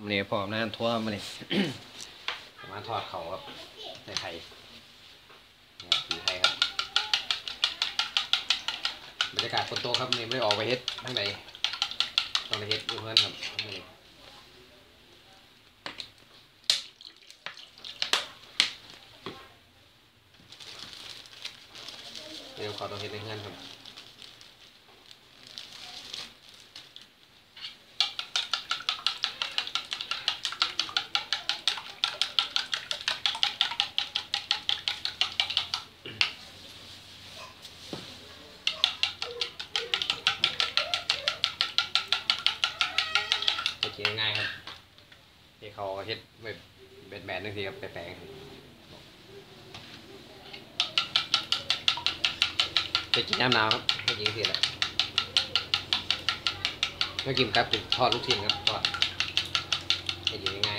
มันนี่พร้อมนะทั่วมันนี่มาทอดเขาครับในไข่นี่สีไทยครับบรรยากาศฝนโตครับนี่ไม่ได้ออกไปเฮ็ดทั้งใดต้องไปเฮ็ดอยู่เพื่อนครับมื้อนี้เดี๋ยวขอต้องเฮ็ดในเพื่อนครับ จะกินง่ายครับที่เขาเฮ็ดแบบแบนแบนนึงทีครับแปลงๆจะกินน้ำหนาวครับไม่กินทีแหละไม่กินครับถึงทอดลูกชิ้นครับทอดให้กินง่าย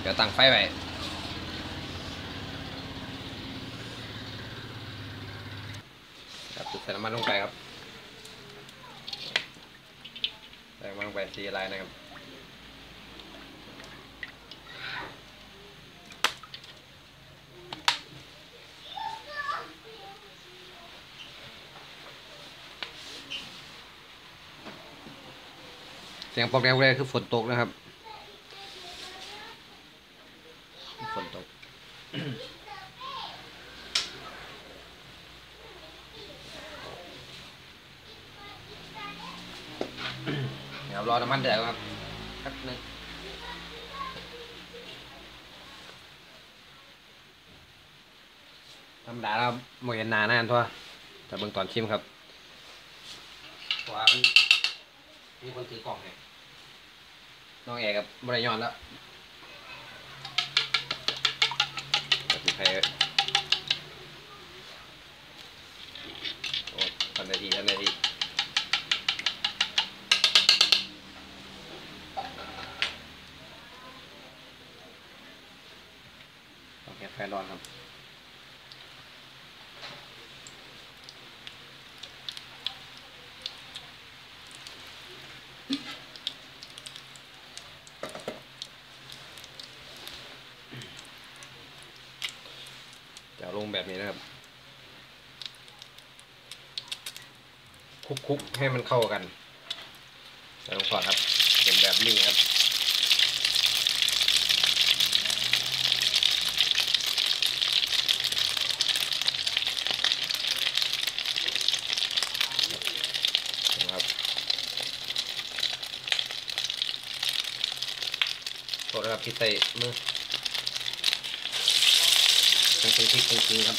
เดี๋ยวตั้งไฟไว้ครับจุดใส่น้ำมันลงไปครับใส่น้ำมันลงไปสีอะไรนะครับ เสียงปอกแรกเลยคือฝนตกนะครับ ฝนตก เดี๋ยวรอน้ำมันเดือดก่อนครับแป๊บนึงธรรมดาแล้วโมเห็นหนานานทั่วแต่เบิ่งตอนชิมครับเพราะว่ามันมีคนถือกล่องให้ น้องแอร์กับบริยอนแล้วแต่ที่ใครโอ้ทันนทีทันนทีต้องแค่ไฟร้อนครับ แบบนี้นะครับคลุกๆให้มันเข้ากันแล้วลงทอดครับเป็นแบบนี้ครับครับโทษนะครับพี่เตะมือ เป็นพริกจริงๆครับ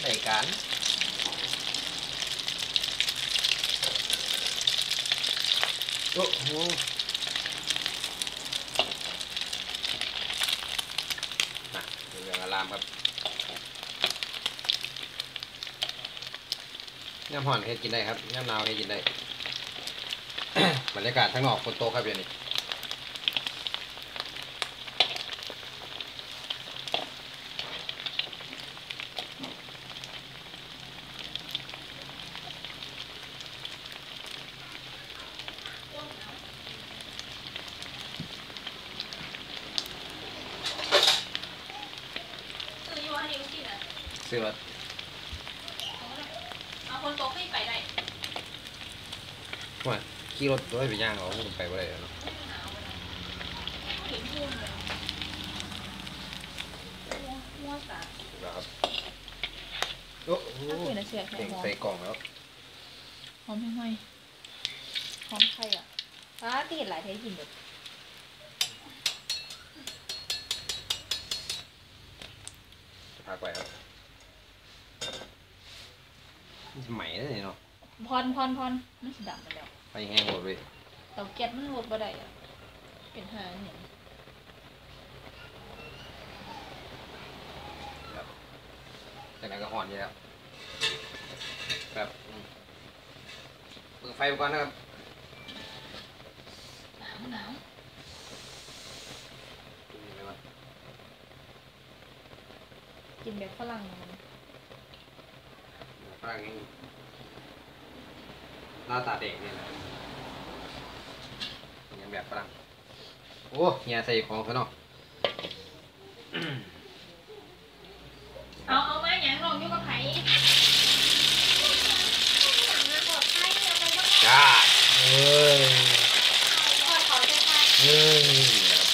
ใส่กันโอ้โหนะเรื่องอารามครับย่ำห่อนเฮ็ดกินได้ครับย่ำนาวเฮ็ดกินได้ บรรยากาศทั้างนอกฝนตกครับเดี๋ยวนี้ซื้อรถ เอาคนโตขึ้นไปได้ ว่า ขี่รถด้วยไปย่างเขาไปบ่ได้แล้วเนาะเห็นพูดเลยมั่วสาแล้วครับโอ้โหถ้าเป็นเสียแค่เก่งหอม ใส่กล่องแล้วหอมห้อยหอมไข่อะฟ้าตีหลายเทกินเด็ดจะพักไว้ครับใหม่แล้วนี่เนาะพรพรพรมันสีดำไปแล้ว ไปแห้งหมดเลยเตาแก๊สมันหมดบ่ได้อะเป็นหาเนี่ยแต่ไหนก็ห่อนอยู่แล้วแบบเปิดไฟไก่อนนะครับหนาวหนาวกินอแบบฝรั่งมันฝรั่งเอง หน้าตาเด็กเนี่ยนะยังแบบฝรั่งโอ้เฮียใส่ของเขาเนาะเอาเอามาอย่างลองอยู่กับไผ่สั่งงานปลอดภัยเอาไปบ้างจ้าเอ้ยเอาขอใจไฟเอ้ยครับ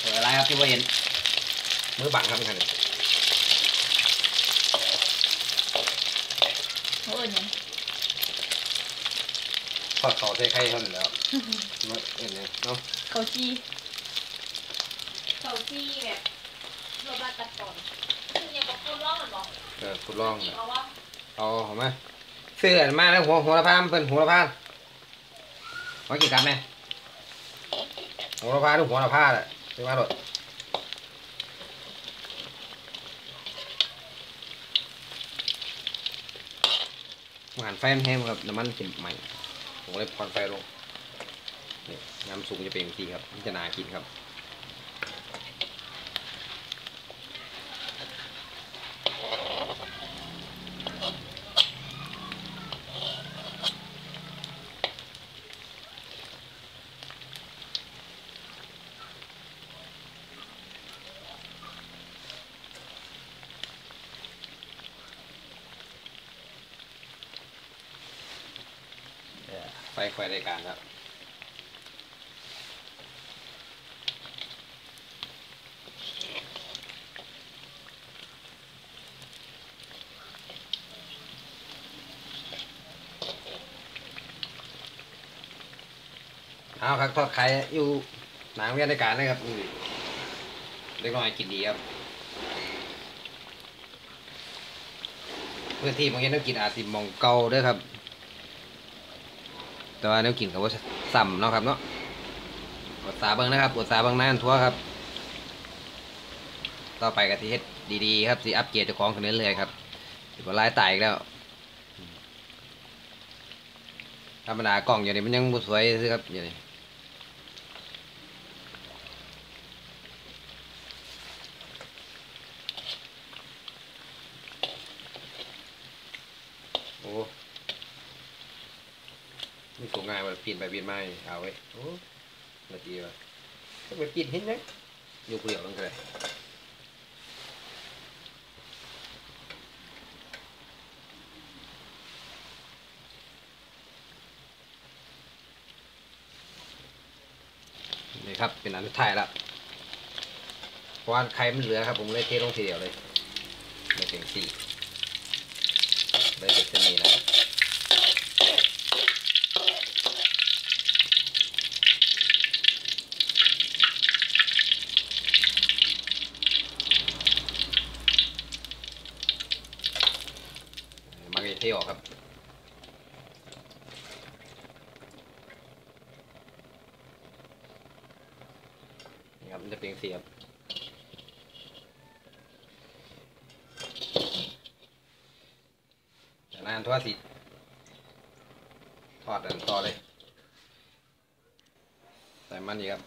เอออะไรครับที่ว่าเห็นมือบังครับท่าน เขาเอิญยัง ท อดเขาใส่ไข่เท่านั้นแหล้วมือเอ็นเนี่ยเนาะเขาจี้เขาจี้แบบรถบัสตัดก่อนคืออย่างบอกคุณร้องเหมือนบอกเออทดลองจรินะงเอาว่าเอาเอามาเสื้ออันมาแล้วหัวหัวละพามเป็นหัวละพานมากี่กรัมแม่หัวละพาหรือหัวละพาแหละซื้อมาโดดมาหันไฟมันแห้งครับน้ำมันเข็มใหม่ ผมเลยผ่อนไฟลงนี่น้ำสูงจะเป็นอย่างนี้ครับมันจะนากินครับ ไฟไฟรายการครับเอาครับทอดไข่อยู่หนังเวียนรายการนะครับนี่เล็กน้อยกินดีครับพื้นที่บางทีต้องกินอาจสิมองเกาด้วยครับ แต่ว่าแนวกินกับว่าซ้ำเนาะครับเนาะปวดสาเบิ้งนะครับปวดสาเบิ้งนานทั่วครับ ต่อไปก็ที่เฮ็ดดีๆครับสิอัปเกรดเจ้าของขึ้นเรื่อยๆครับสิบ่ลายตายอีกแล้วธรรมดากล่องอย่างนี้มันยังบ่สวยซื่อครับอย่างนี้โอ้ นี่กูง่ายว่าปีนไปปีนมาเอาไว้โอ้นาทีว่ะก็ไปปีนเห็นไหมอยู่ผู้เดียวนั่นก็เลยนี่ครับเป็นอันสุดท้ายแล้วเพราะว่าไข่มันเหลือครับ ผมเลยเทลงทีเดียวเลยเลยเป็นสี่เลยเป็นเส้นนี้นะครับ ทออกครับ นี่ครับมันจะเป็นสีครับจากนั้นทอดสิทอดอันต่อเลย ใส่มันอีครับ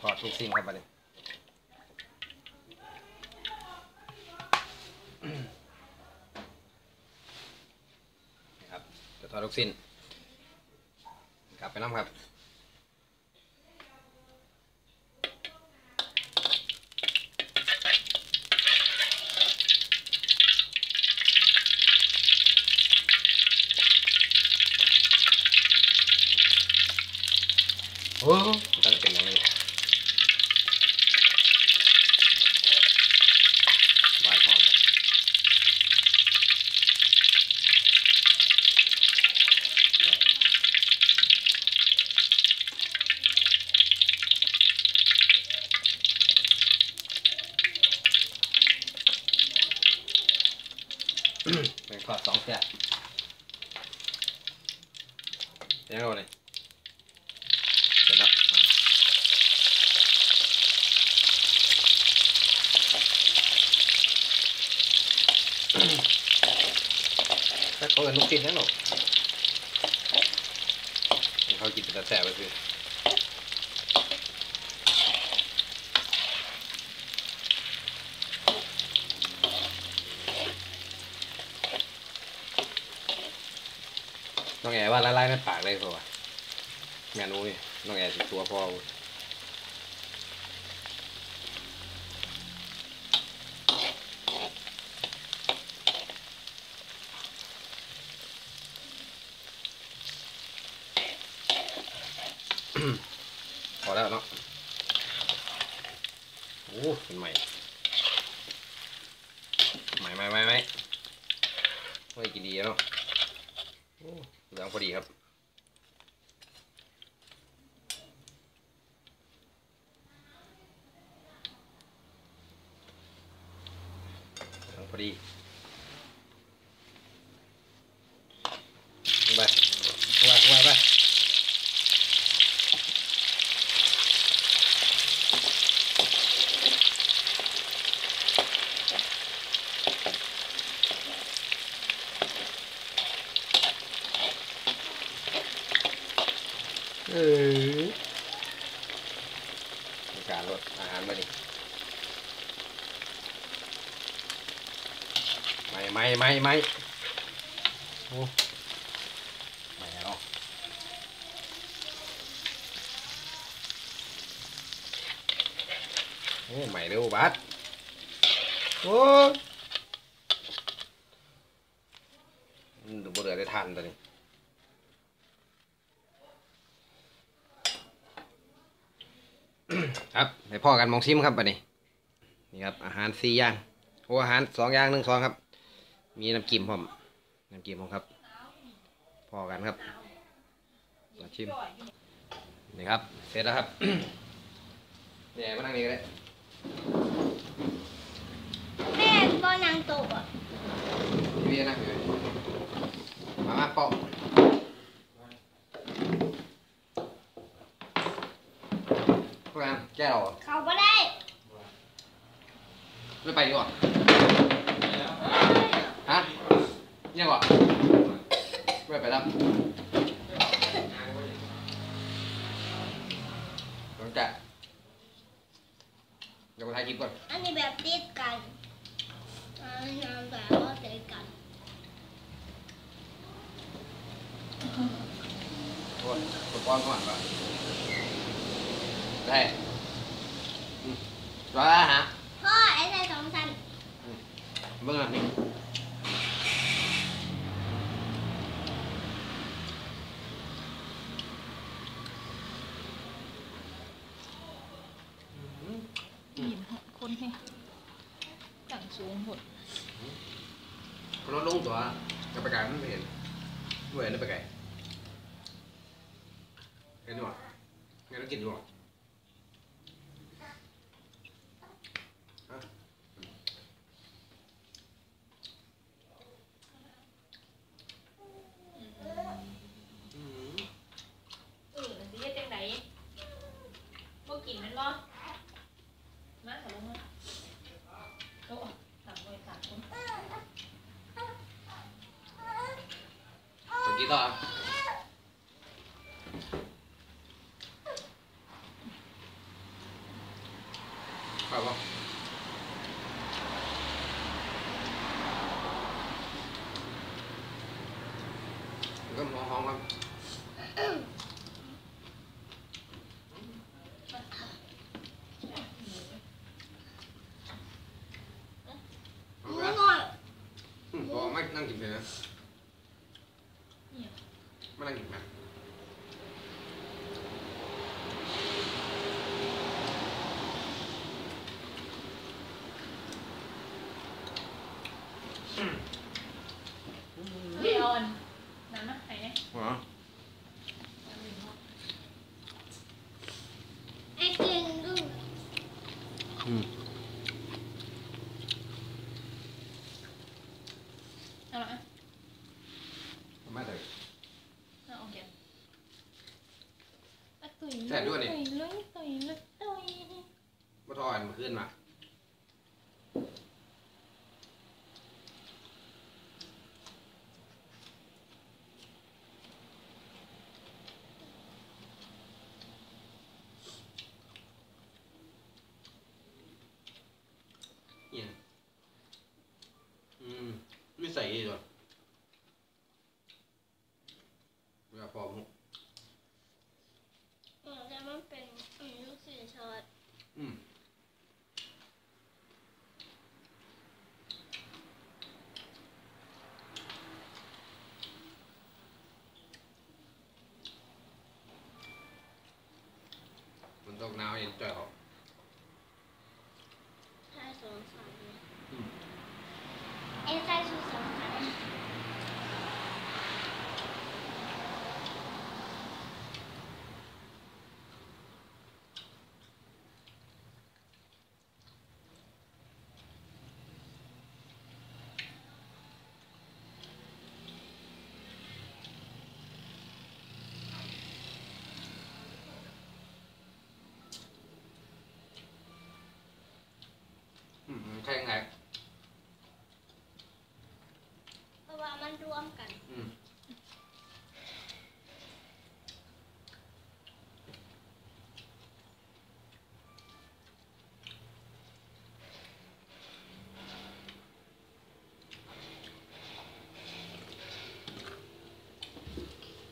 ทอดทุกสิ่งครับบัดนี้นะ ลูกสิ้น กลับไปน้ำครับ เป็นทอดสองแซ่บเดี๋ยวเราเลยเสร็จแล้วแล้วเขาเป็นลูกชิ้นนั่นหรอเขากินเป็แต่แซ่บไปคื น้องแอว่าละลายในปากเลยเพราะว่าแมนูนี่น้องแอสิตัวพอ พอแล้วเนาะ โอ้เป็นใหม่ ใหม่ใหม่ใหม่ใหม่ไม่กินดีเนาะโอ้เหลืองพอดีครับ เหลืองพอดีไปไปไปไป เออมีการลดอาหารมาดิ ไม่ไม่ไม่ไม่โอ้ไม่เอาโอ้ใหม่เร็วบัสโอ้ดูบ่เดือได้ทันตอนนี้ครับให้พ่อกันมองซิมครับบัดนี้ นี่ครับ อาหารสี่อย่างโอ้อาหารสองอย่างหนึ่งสองครับ มีน้ำจิ้มพร้อมน้ำจิ้มพร้อมครับพ่อกันครับมาชิมนี่ครับ เสร็จแล้วครับเนี่ยมานั่งนี่ก็ได้แม่ก็นางโตอะพี่นั่งอยู่มามาปอกพวกนั้นแก้วเหรอเขาไม่ได้ไม่ไปดีกว่า ฮะเนี่ยก่อนไม่ไปแล้วหลังจากเดี๋ยวมาถ่ายคลิปก่อนอันนี้แบบติดกันอันนี้แบบว่าติดกัน โอ้ยกดป้อนก่อนป่ะได้อืมร้อยละฮะ พ่อไอ้ใส่สองชั้น เบิ่งอะนี่อืม หินหดคนให้ต่าง สูงหดรถลงตัวจะไปไกลมันไม่เห็นด้วยได้ไปไกลเห็นด้วยงั้นเรากินหรอ ตัวกี้ต่อไปป่ะก็มองห้องครับเอา หมู ไปละ หน่อย อืมบอกไม่นั่งกินเลยนะ แซ่บด้วยนี่ตุยเลยตุยเลยตุยมาทอดมาขึ้นมา ตกหนาวเย็นจ่อยเขา ใช่สองสามเลยเอ็นใส่ชุดสองสาม อืมใช่ไงเพราะว่ามันรวมกันอืม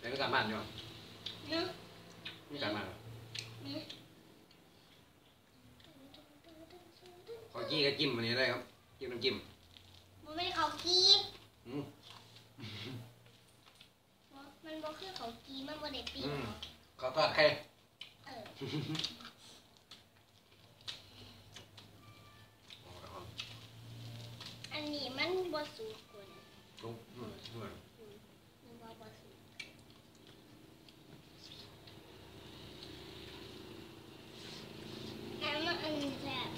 เป็นการบ้านอยู่เนาะมีการบ้านเหรอนี่ ขอจี้ก็จิ้มอันนี้ได้ครับ จิ้มน้ำจิ้ม มันไม่เขากี อืม มันบ่คือเขากีมันบ่ได้ปีก อืม เนาะ ขอทอดไข่ เออ อันนี้มันบ่สูกว่านี้ ลุกอืมเหมือน มันบ่บ่สูกอันมันอันนี้แซ่บ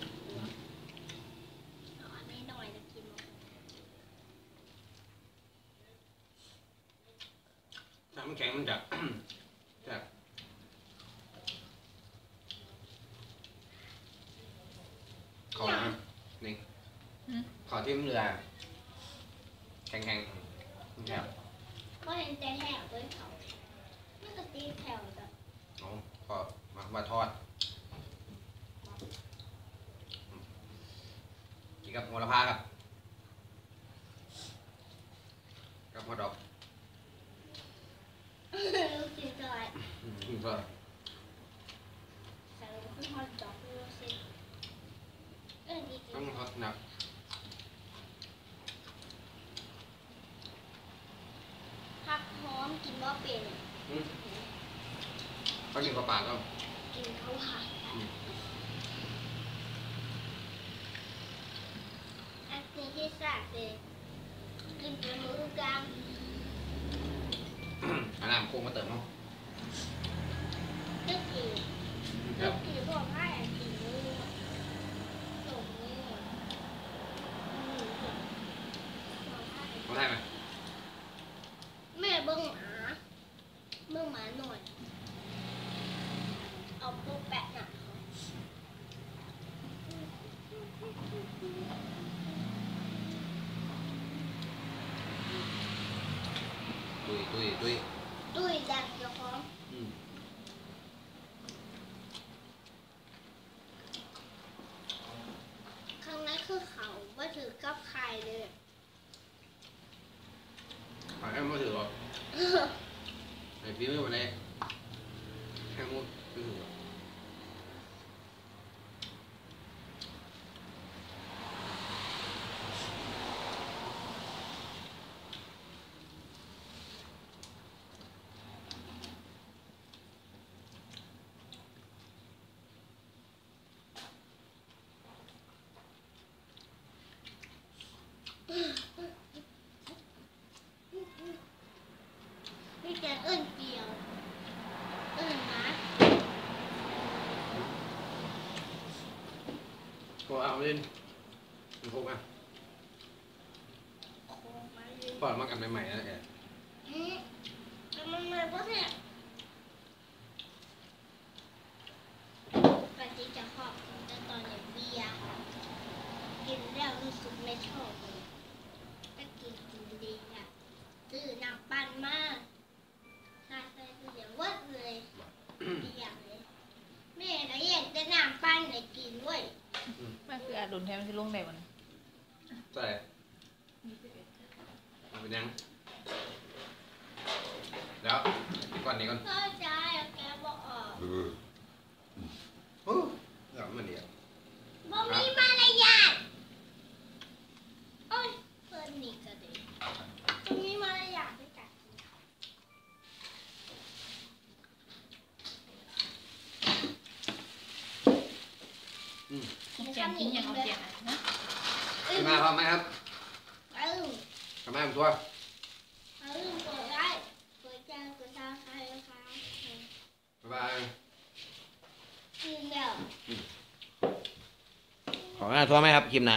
เอาอันนี้หน่อยจะกินมั้ง น้ำแข็งมันจะจะขอนะนี่อืมขอที่เรือแข็งๆนี่ครับก็เห็นแต่แถวด้วยเขามันก็ตีแถวแบบเอาขอมามาทอดกินกับโหระพาครับกับมะดอก ลูกชิ้นจอย อืม ก็ใส่ลงขึ้นฮอตดอกลูกชิ้นเออดีจริต้องงทอดหนักผักหอมกินบ่เป็นอืมเขากินกับปลาก็กินเขาผัดอืมอันนี้ที่สากเลยกินเป็นมือกลางอันน้ำโค้งมาเติมเนาะ ค ก็ รับ กินพวกให้อันกินมือตรงนี้อืมบอกให้ เขาได้ไหม แม่เบิ้งหมาเบิ้งหมาหน่อย เอาปุ๊บแปะหนักเขา ตุยตุยตุย ดุยดันเจ้าของ อืม ข้างในคือเขาว่าถือกับใครเลย ปลาแค่ไม่ถือหรอกไอ้พี่ไม่มาเลยแค่มุดไม่ถือหรอก นี่จะเอิ้นเกี่ยว เอิ้นหมาก็เอาเล่นมันพกอะโคมาเลยปอดมากันใหม่ๆนะแกอืมแต่มันไม่เพราะแท้ปฏิจะขอบคุณแต่ตอนอย่างเบียร์กินแล้วรู้สึกไม่ชอบเลย น้ำปั่นให้กินด้วยมันคืออาดุลแทนที่ลงได้มันใส่เอาไปยังเดี๋ยวก่อนนี้ก่อน เข้าใจอะแกบอกออกโอ้เดี๋ยวมันเดียว บ่มีมารยาทโอ้ยเพิ่นนี่ก็ดีบ่มีมารยาทด้วยกัน จียนทิ้งยังเอาเจียนอะนะ อื ขึ้ ม นมาพร้อมไหมครับ อืม ทำไมผมตัว อืมกดไลค์กดแชร์กดซับสไครต์นะคะ บ๊ายบาย กิน